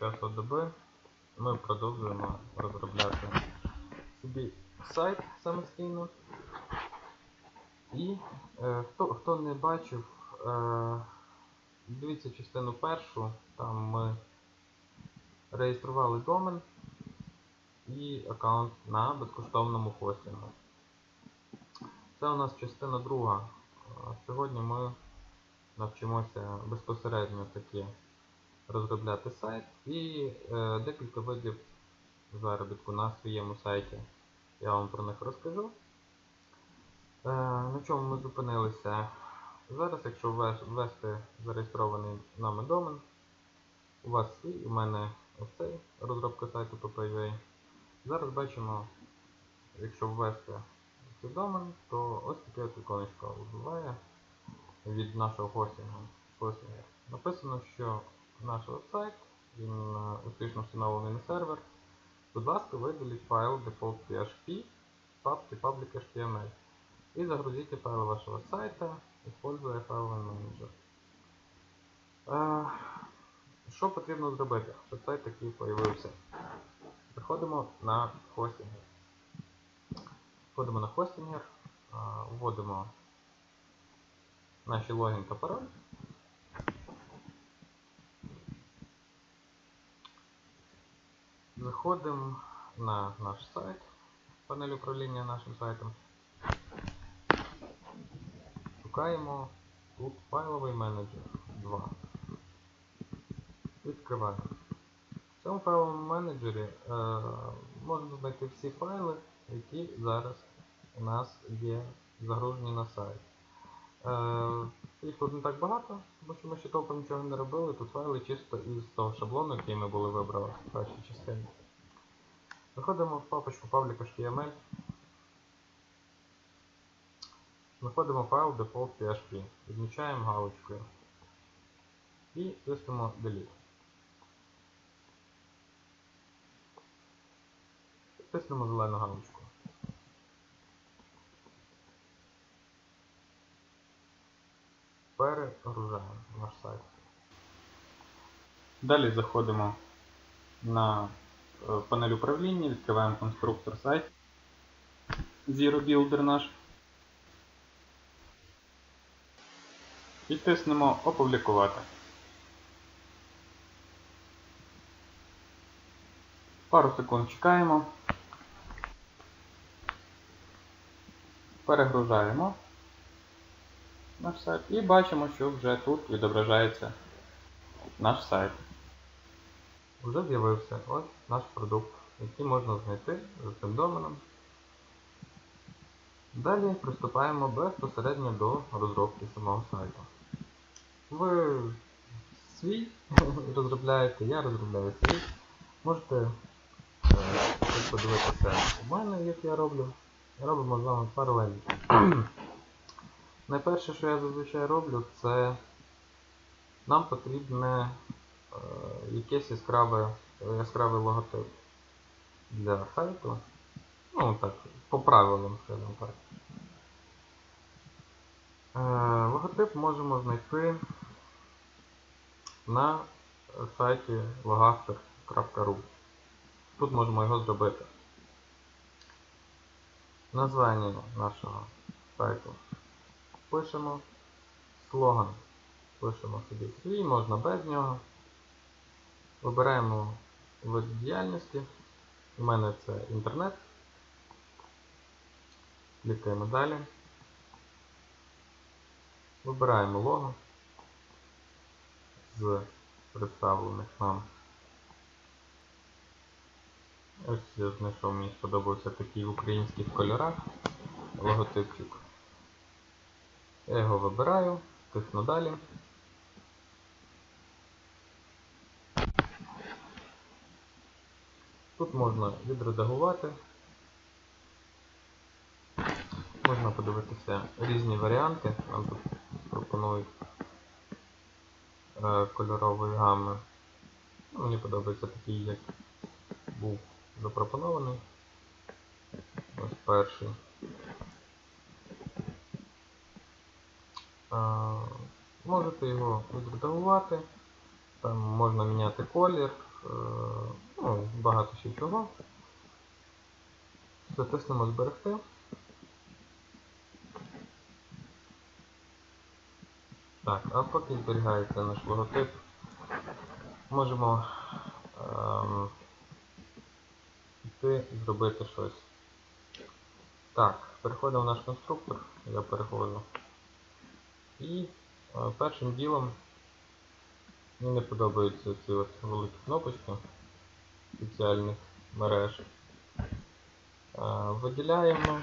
часу доби ми продовжуємо розробляти собі сайт самостійно. І е, хто, хто не бачив, е, дивіться частину першу, там ми реєстрували домен і аккаунт на безкоштовному хостингу. Це у нас частина друга. Е, Сьогодні ми навчимося безпосередньо таки розробляти сайт і е, декілька видів заробітку на своєму сайті. Я вам про них розкажу. Е, на чому ми зупинилися? Зараз, якщо ввести зареєстрований нами домен, у вас свій, у мене ось цей розробка сайту PPUA. Зараз бачимо, якщо ввести цей домен, то ось таке от віконечко вибиває від нашого хостингу. Написано, що наш веб-сайт, він е, успішно встановлений на сервер. Будь ласка, видаліть файл default.php в папке public.html и загрузите файлы вашего сайта, используя файловий менеджер. Е, Що потрібно зробити, щоб сайт такий появився? Заходимо на хостингер. Входимо на хостингер, вводимо наші логін та пароль. Заходимо на наш сайт, панель управління нашим сайтом. Шукаємо тут файловий менеджер 2. Відкриваємо. В цьому файловому менеджері е, можна знайти всі файли, які зараз у нас є загружені на сайт. Е, їх тут не так багато, тому що ми ще толком нічого не робили. Тут файли чисто із того шаблону, який ми були вибрали в першій частині. Заходимо в папочку public.html. Знаходимо файл default.php, відмічаємо галочкою і тиснемо Delete. Тиснемо зелену галочку. Перегружаємо наш сайт. Далі заходимо на е, панель управління, відкриваємо конструктор сайт Zero Builder наш. І тиснемо Опублікувати. Пару секунд чекаємо. Перегружаємо наш сайт і бачимо, що вже тут відображається наш сайт. Вже з'явився ось наш продукт, який можна знайти за цим доменом. Далі приступаємо безпосередньо до розробки самого сайту. Ви свій розробляєте, я розробляю свій. Можете е, подивитися у мене, як я роблю. Робимо з вами паралельно. Найперше, що я зазвичай роблю, це нам потрібне е, якийсь яскравий, яскравий логотип для сайту. Ну так, по правилам, скажімо так. Е, логотип можемо знайти на сайті logafter.ru. Тут можемо його зробити. Названня нашого сайту пишемо, слоган пишемо собі свій, можна без нього. Вибираємо вид діяльності. У мене це інтернет. Клікаємо далі. Вибираємо лого з представлених нам. Ось я знайшов, мені сподобався такий в українських кольорах логотипчик. Я його вибираю, тисну далі. Тут можна відредагувати. Можна подивитися різні варіанти. Нам тут пропонують е, кольорової гами. Ну, мені подобається такий, як був запропонований. Ось перший. Е, можете його відредагувати. Там можна міняти колір, е, ну, багато ще чого. Затиснемо зберегти. Так, а поки зберігається наш логотип, можемо ем, піти зробити щось. Так, переходимо в наш конструктор, я переходжу. І е, першим ділом мені не подобаються ці от великі кнопочки спеціальних мереж. Е, виділяємо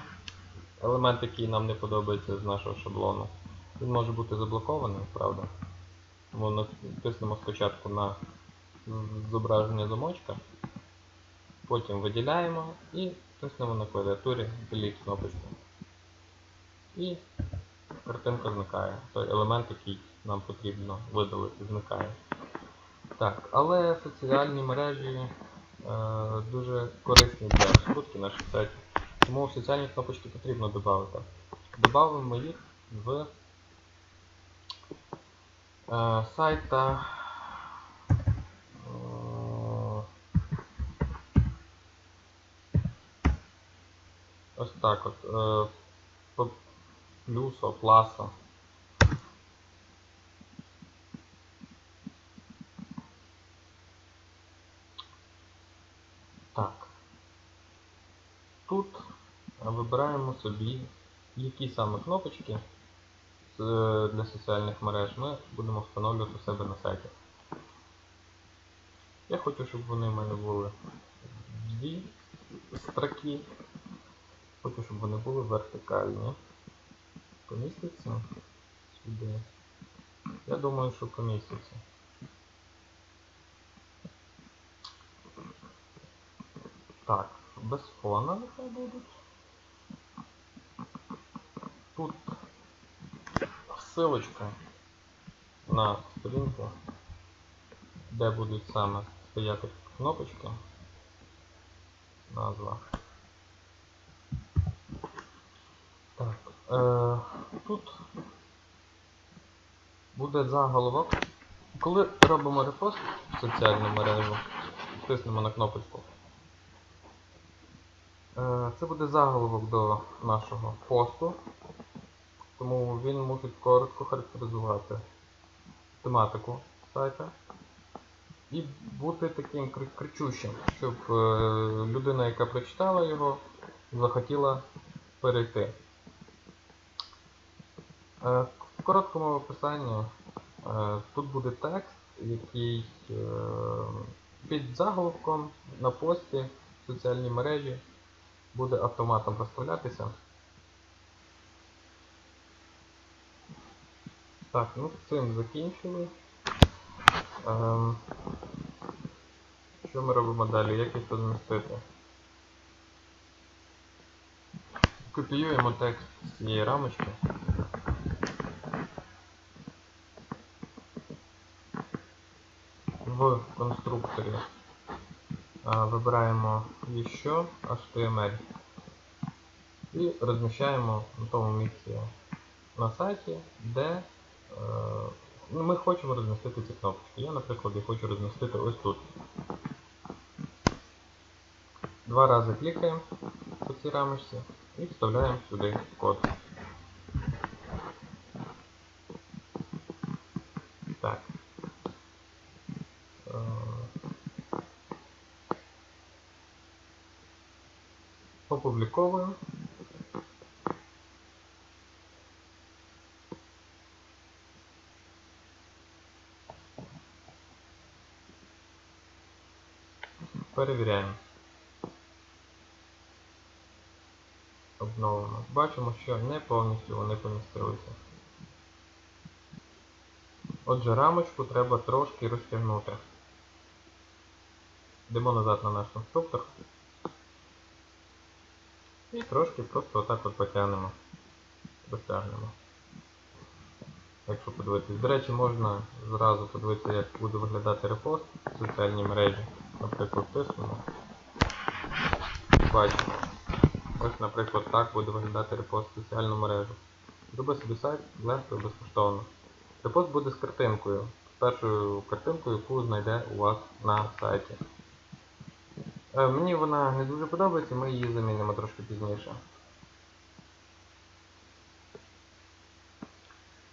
елемент, який нам не подобається з нашого шаблону. Він може бути заблокований, правда. Тому натиснемо спочатку на зображення замочка, потім виділяємо і тиснемо на клавіатурі Delete кнопочку. І картинка зникає. Той елемент, який нам потрібно видалити, зникає. Так, але соціальні мережі е, дуже корисні для розкрутки наших сайтів. Тому соціальні кнопочки потрібно додати. Добавимо їх в е, сайта. е, Ось так от. По пласо. Так. Тут вибираємо собі, які саме кнопочки для соціальних мереж ми будемо встановлювати у себе на сайті. Я хочу, щоб вони в мене були дві строки. Хочу, щоб вони були вертикальні. Поміститься сюди. Я думаю, що поміститься. Так, без фона нехай будуть. Тут ссылочка на сторінку, де будуть саме стояти кнопочки. Назва. Так, е, тут буде заголовок. Коли робимо репост в соціальну мережу, тиснемо на кнопочку. Е, Це буде заголовок до нашого посту, тому він мусить коротко характеризувати тематику сайта і бути таким кричущим, щоб е, людина, яка прочитала його, захотіла перейти. Е, В короткому описанні е, тут буде текст, який е, під заголовком на пості в соціальній мережі буде автоматом розставлятися. Так, ну з цим закінчили. Ем, що ми робимо далі? Як їх розмістити? Копіюємо текст з цієї рамочки. В а, вибираємо еще HTML і розміщаємо на тому місці на сайті, де е, ми хочемо розмістити ці кнопочки. Я, наприклад, хочу розмістити ось тут. Два рази клікаємо по цій рамочці і вставляємо сюди код. Так. Е, Опубліковуємо. Перевіряємо. Обновимо. Бачимо, що не повністю вони помістилися. Отже, рамочку треба трошки розтягнути. Йдемо назад на наш конструктор. І трошки просто отак от потягнемо. Розтягнемо. Якщо подивитись. До речі, можна зразу подивитися, як буде виглядати репост в соціальній мережі. Наприклад, тиснемо. Бачимо. Ось, наприклад, так буде виглядати репост в соціальну мережу. Зроби собі сайт легко і безкоштовно. Репост буде з картинкою. першою картинкою, яку знайде у вас на сайті. Е, Мені вона не дуже подобається, ми її замінимо трошки пізніше.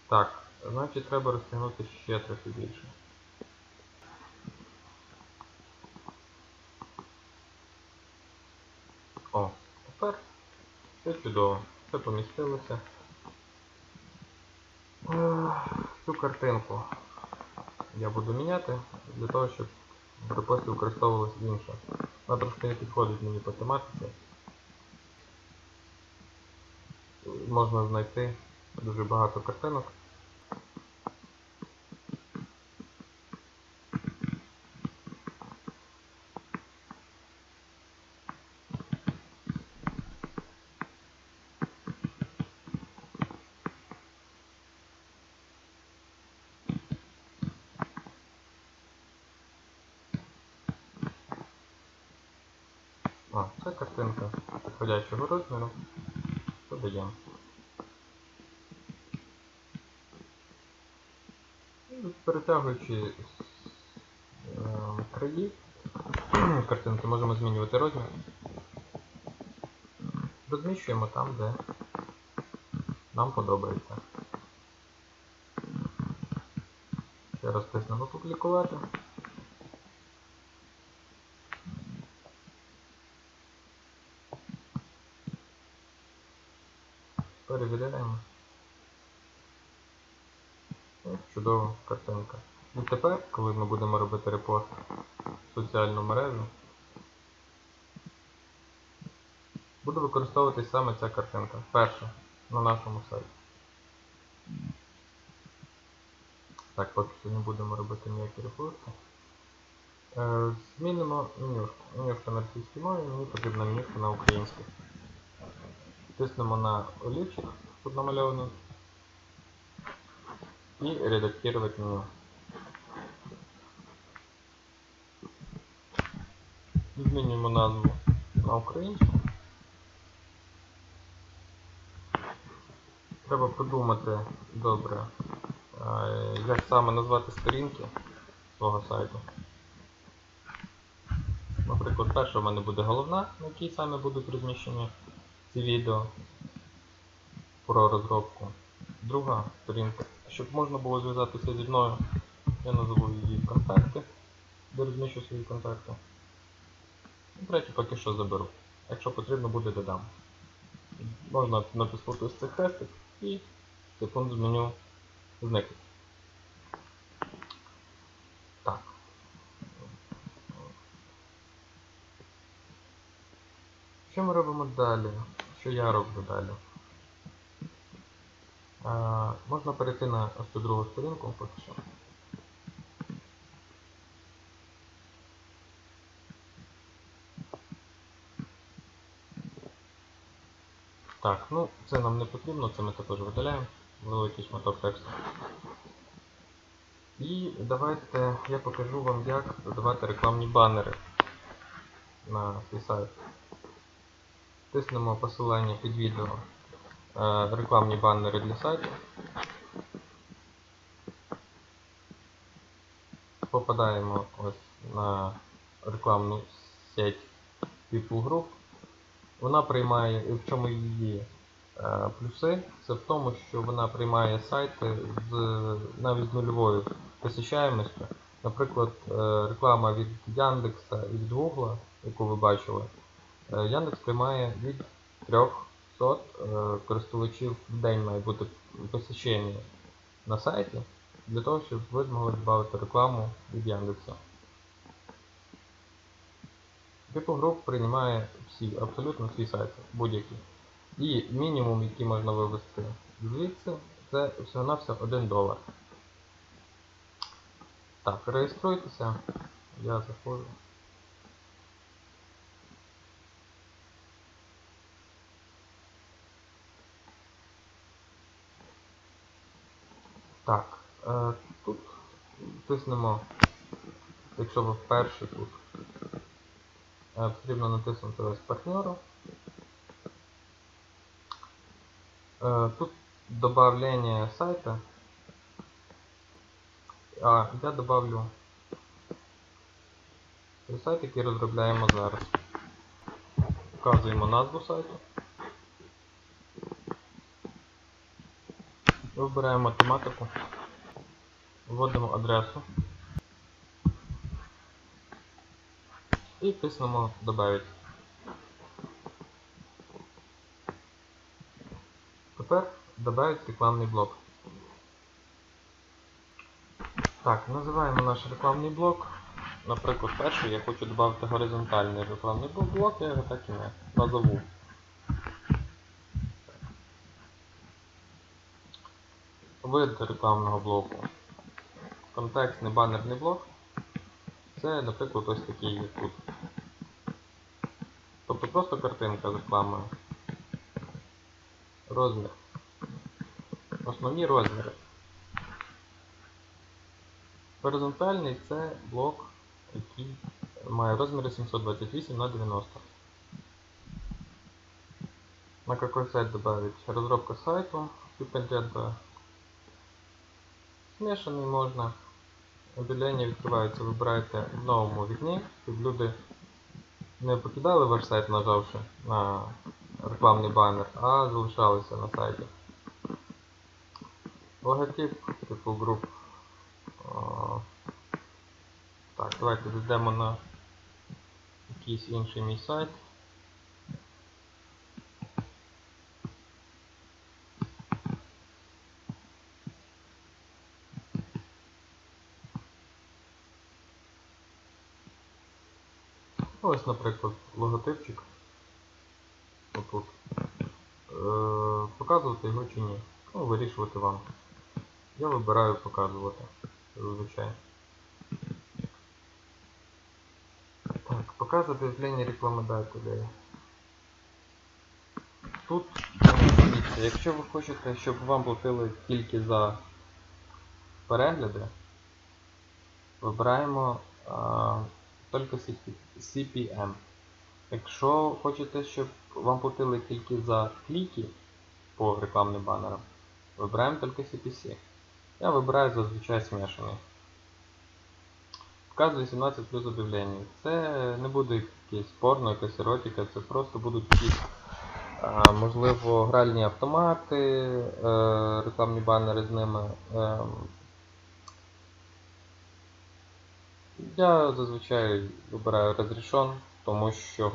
Так, значить треба розтягнути ще трохи більше. Тепер все чудово, все помістилося. Е, Цю картинку я буду міняти для того, щоб в репості використовувалась інша. Вона трошки не підходить мені по тематиці. Можна знайти дуже багато картинок. О, це картинка підходящого розміру. Додаємо. І Перетягуючи е, краї картинки, можемо змінювати розмір. Розміщуємо там, де нам подобається. Ще раз тиснемо опублікувати. Перевіряємо. Чудова картинка. І тепер, коли ми будемо робити репост в соціальну мережу, буде використовуватись саме ця картинка. Перша на нашому сайті. Так, поки що не будемо робити ніякі репости. Е, Змінимо менюшку. Менюшка на російській мові, мені потрібна менюшка на українській. Тиснемо на олівчик тут намальований и редактировать меню. Змінюємо назву на українську. Треба подумати добре, е, як саме назвати сторінки свого сайту. Наприклад, перша в мене буде головна, на якій саме будуть розміщені ці відео про розробку. Друга сторінка. Щоб можна було зв'язатися зі мною, я назву її контакти, де розміщу свої контакти. І третю поки що заберу. Якщо потрібно буде, додам. Можна натиснути ось цей хрестик і секунду з меню зникне. Що ми робимо далі? Що я роблю далі? А, можна перейти на ось цю другу сторінку поки що. Так, ну це нам не потрібно, це ми також видаляємо. Великий шматок тексту. І давайте я покажу вам, як додавати рекламні банери на свій сайт. Тиснемо посилання під відео е, рекламні банери для сайту. Попадаємо ось на рекламну сеть типу груп. Вона приймає, і в чому її е, плюси, це в тому, що вона приймає сайти з навіть з нульовою посещаємістю. Наприклад, е, реклама від Яндекса і від Гугла, яку ви бачили, е, Яндекс приймає від 300 е, користувачів в день має бути посещення на сайті, для того, щоб ви змогли додати рекламу від Яндекса. Типу груп приймає всі, абсолютно всі сайти, будь-які. І мінімум, який можна вивести звідси, це всього-навсього 1 долар. Так, реєструйтеся. Я заходжу. Так, е, тут тиснемо, якщо ви вперше тут, потрібно натиснути ось партнеру. Е, тут добавлення сайта. А, я той сайт, який розробляємо зараз. Вказуємо назву сайту. Вибираємо тематику. Вводимо адресу. І тиснемо Добавить. Тепер добавить рекламний блок. Так, називаємо наш рекламний блок. Наприклад, перший я хочу додати горизонтальний рекламний блок, я його так і не назову. Вид рекламного блоку. Контекстний банерний блок. Це, наприклад, ось такий тут. Тобто просто картинка з рекламою. Розмір. Основні розміри. Горизонтальний це блок, який має розміри 728 на 90. На какой сайт добавить? Розробка сайту, тип контента смешанный можна. Об'явлення відкриваються, вибираєте в новому вікні, щоб люди не покидали ваш сайт, нажавши на рекламний банер, а залишалися на сайті. Логотип типу груп. Так, давайте зайдемо на якийсь інший мій сайт. Ось, наприклад, логотипчик. Отут. Е, показувати його чи ні. Ну, вирішувати вам. Я вибираю показувати. Зазвичай. Так, показ об'явлення рекламодателя. Тут, якщо ви хочете, щоб вам платили тільки за перегляди, вибираємо тільки CPM. Якщо хочете, щоб вам платили тільки за кліки по рекламним банерам, вибираємо тільки CPC. Я вибираю зазвичай смішаний. Вказ 18 плюс об'явлення. Це не буде якийсь порно, якась еротика, це просто будуть якісь, можливо, гральні автомати, е, рекламні банери з ними. Е, я зазвичай вибираю розрішон, тому що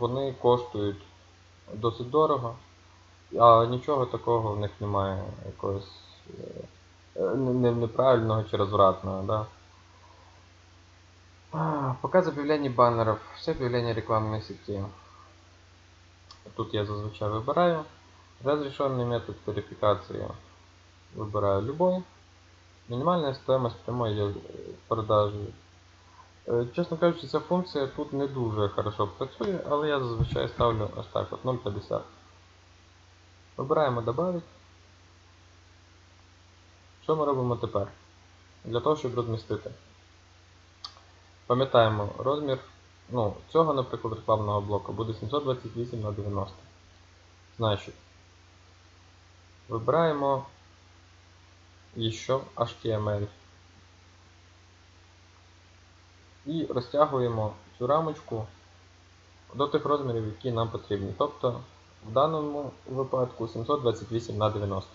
вони коштують досить дорого, а нічого такого в них немає якогось е, не- не- неправильного чи розвратного. Да? А, Показ объявлений баннеров. Все объявления рекламной сети. Тут я зазвичай выбираю. Разрешенный метод верификации выбираю любой. Минимальная стоимость прямой е- продажи. Е, Чесно кажучи, ця функція тут не дуже хорошо працює, але я зазвичай ставлю ось так от 0,50. Вибираємо добавить. Що ми робимо тепер? Для того, щоб розмістити. Пам'ятаємо, розмір ну, цього, наприклад, рекламного блоку буде 728 на 90. Значить, вибираємо ще HTML і розтягуємо цю рамочку до тих розмірів, які нам потрібні. Тобто, в даному випадку 728 на 90.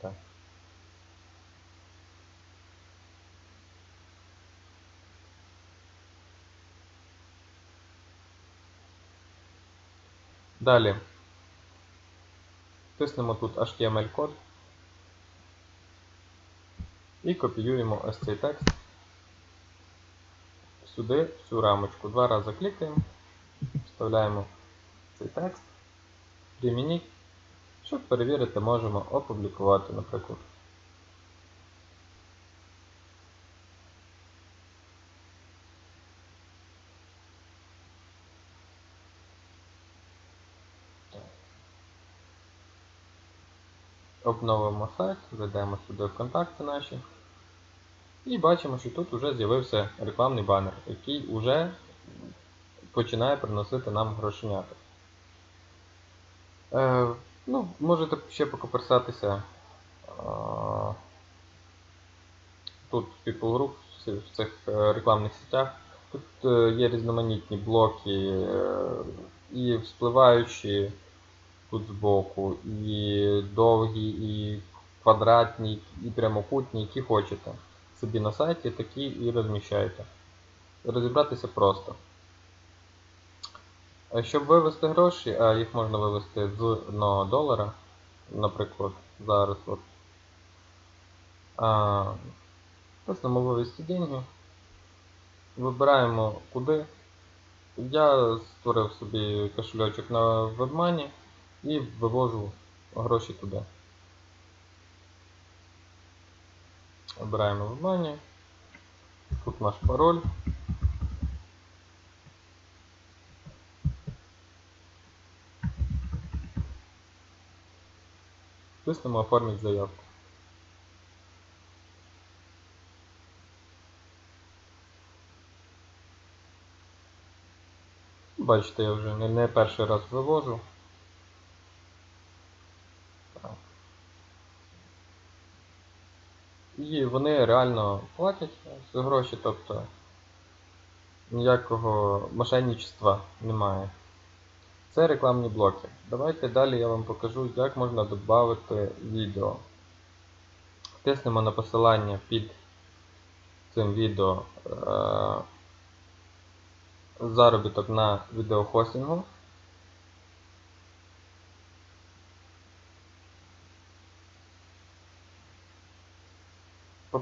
Так. Далі тиснемо тут HTML код і копіюємо ось цей текст сюди, в цю рамочку. Два рази клікаємо, вставляємо цей текст, примініть, щоб перевірити, можемо опублікувати, наприклад. Обновимо сайт, зайдемо сюди в контакти наші. І бачимо, що тут вже з'явився рекламний банер, який вже починає приносити нам грошенята. Е, Ну, можете ще покоперсатися а, тут в People Group, в цих- в цих е, рекламних сетях. Тут е, є різноманітні блоки, е, і вспливаючі тут збоку, і довгі, і квадратні, і прямокутні, які хочете. Собі на сайті такі і розміщаєте. Розібратися просто. Щоб вивести гроші, а їх можна вивести з 1 долара, наприклад, зараз от. А, вивести деньги. Вибираємо куди. Я створив собі кошельочок на WebMoney і вивожу гроші туди. Обираємо WebMoney. Тут наш пароль. Тиснемо оформити заявку. Бачите, я вже не перший раз вивожу. І вони реально платять гроші, тобто ніякого мошенничества немає. Це рекламні блоки. Давайте далі я вам покажу, як можна додати відео. Тиснемо на посилання під цим відео е, заробіток на відеохостингу.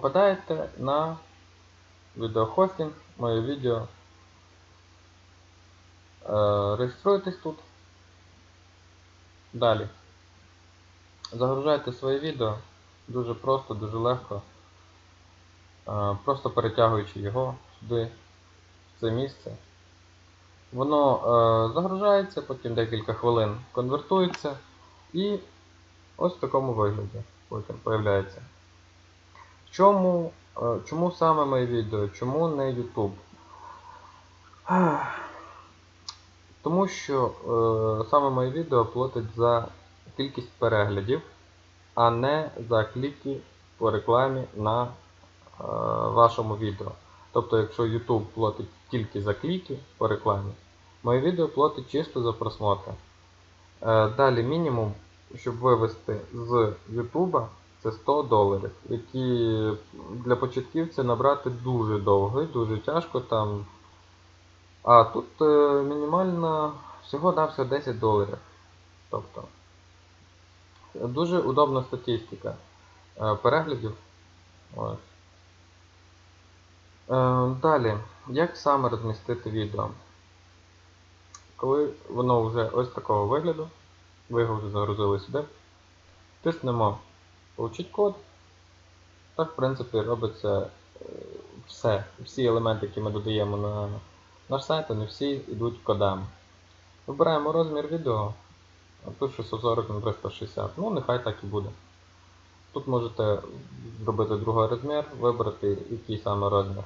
Попадаєте на відеохостинг, моє відео. Е, Реєструєтесь тут. Далі. Загружайте своє відео дуже просто, дуже легко. Е, Просто перетягуючи його сюди, в це місце. Воно е, загружається, потім декілька хвилин конвертується і ось в такому вигляді потім появляється. Чому, е, чому саме моє відео? Чому не YouTube? Тому що е, саме моє відео платить за кількість переглядів, а не за кліки по рекламі на е, вашому відео. Тобто, якщо YouTube платить тільки за кліки по рекламі, моє відео платить чисто за просмотри. Е, далі мінімум, щоб вивести з YouTube, це 100 доларів, які для початківця набрати дуже довго і дуже тяжко там. А тут е, мінімально всього навсього 10 доларів. Тобто дуже удобна статистика е, переглядів. Ось. Е, Далі, як саме розмістити відео? Коли воно вже ось такого вигляду, ви його вже загрузили сюди, тиснемо Получить код. Так, в принципі, робиться е, все. Всі елементи, які ми додаємо на наш сайт, вони всі йдуть кодами. Вибираємо розмір відео, тут 640 на 360. Ну, нехай так і буде. Тут можете зробити другий розмір, вибрати який саме розмір.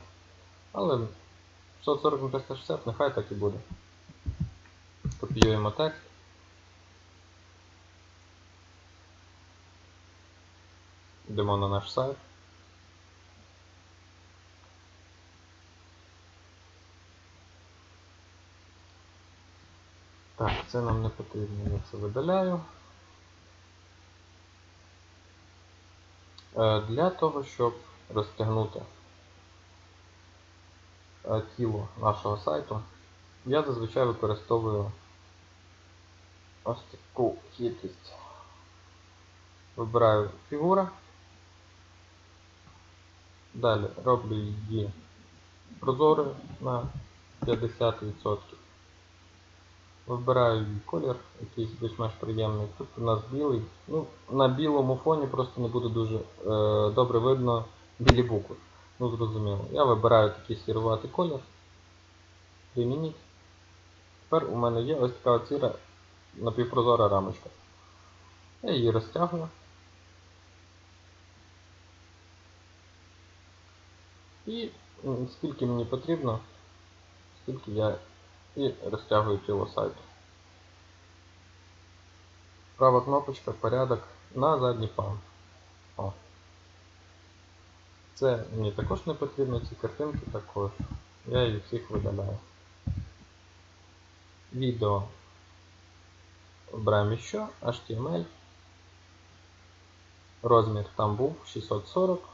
Але 640 на 360 нехай так і буде. Копіюємо текст. Йдемо на наш сайт. Так, це нам не потрібно, я це видаляю. Е, Для того, щоб розтягнути е, тіло нашого сайту, я зазвичай використовую ось таку хитрість. Вибираю фігура. Далі роблю її прозорою на 50%. Вибираю її колір, якийсь більш-менш приємний. Тут у нас білий. Ну, На білому фоні просто не буде дуже е, добре видно білі букви. Ну, зрозуміло. Я вибираю такий сіруватий колір. Примініть. Тепер у мене є ось така ціра напівпрозора рамочка. Я її розтягую. І м, скільки мені потрібно, скільки я і розтягую тіло сайту. Права кнопочка, порядок на задній план. О. Це мені також не потрібно, ці картинки також. Я їх всіх видаляю. Відео обираємо що, HTML. Розмір там був 640.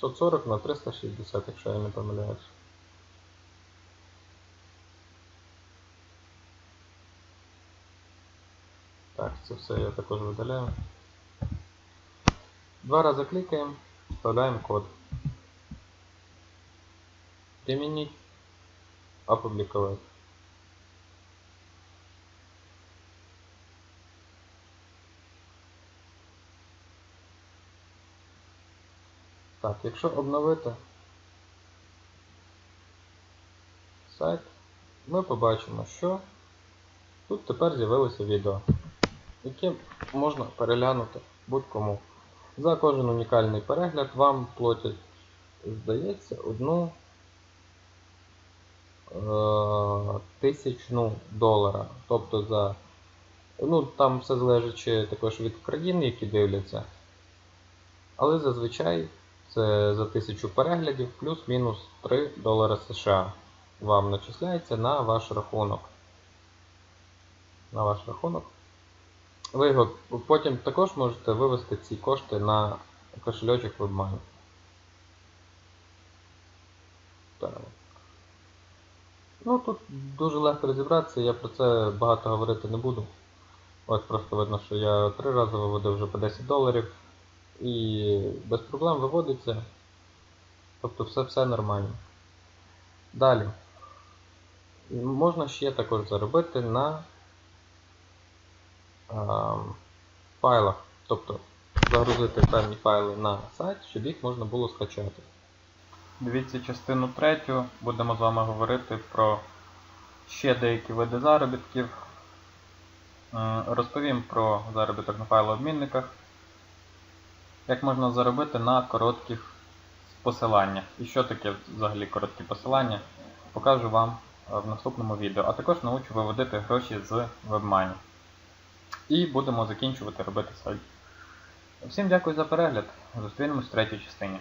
640 на 360, якщо я не помиляюсь. Так, це все я також видаляю. Два рази клікаємо, вставляємо код. Примініть, опубликовать. Якщо обновити сайт, ми побачимо, що тут тепер з'явилося відео, яке можна переглянути будь-кому. За кожен унікальний перегляд вам платять, здається, одну е, тисячну долара. Тобто за. Ну, там все залежить також від країн, які дивляться. Але зазвичай це за тисячу переглядів плюс-мінус 3 долари США. Вам начисляється на ваш рахунок. На ваш рахунок. Ви його потім також можете вивести ці кошти на кошельочок WebMoney. Ну тут дуже легко розібратися, я про це багато говорити не буду. Ось просто видно, що я три рази виводив вже по 10 доларів і без проблем виводиться. Тобто все все нормально. Далі. Можна ще також заробити на а, файлах. Тобто загрузити певні файли на сайт, щоб їх можна було скачати. Дивіться частину третю. Будемо з вами говорити про ще деякі види заробітків. Е, Розповім про заробіток на файлообмінниках. Як можна заробити на коротких посиланнях. І що таке взагалі короткі посилання, покажу вам е, в наступному відео. А також научу виводити гроші з WebMoney. І будемо закінчувати робити сайт. Всім дякую за перегляд. Зустрінемось в третій частині.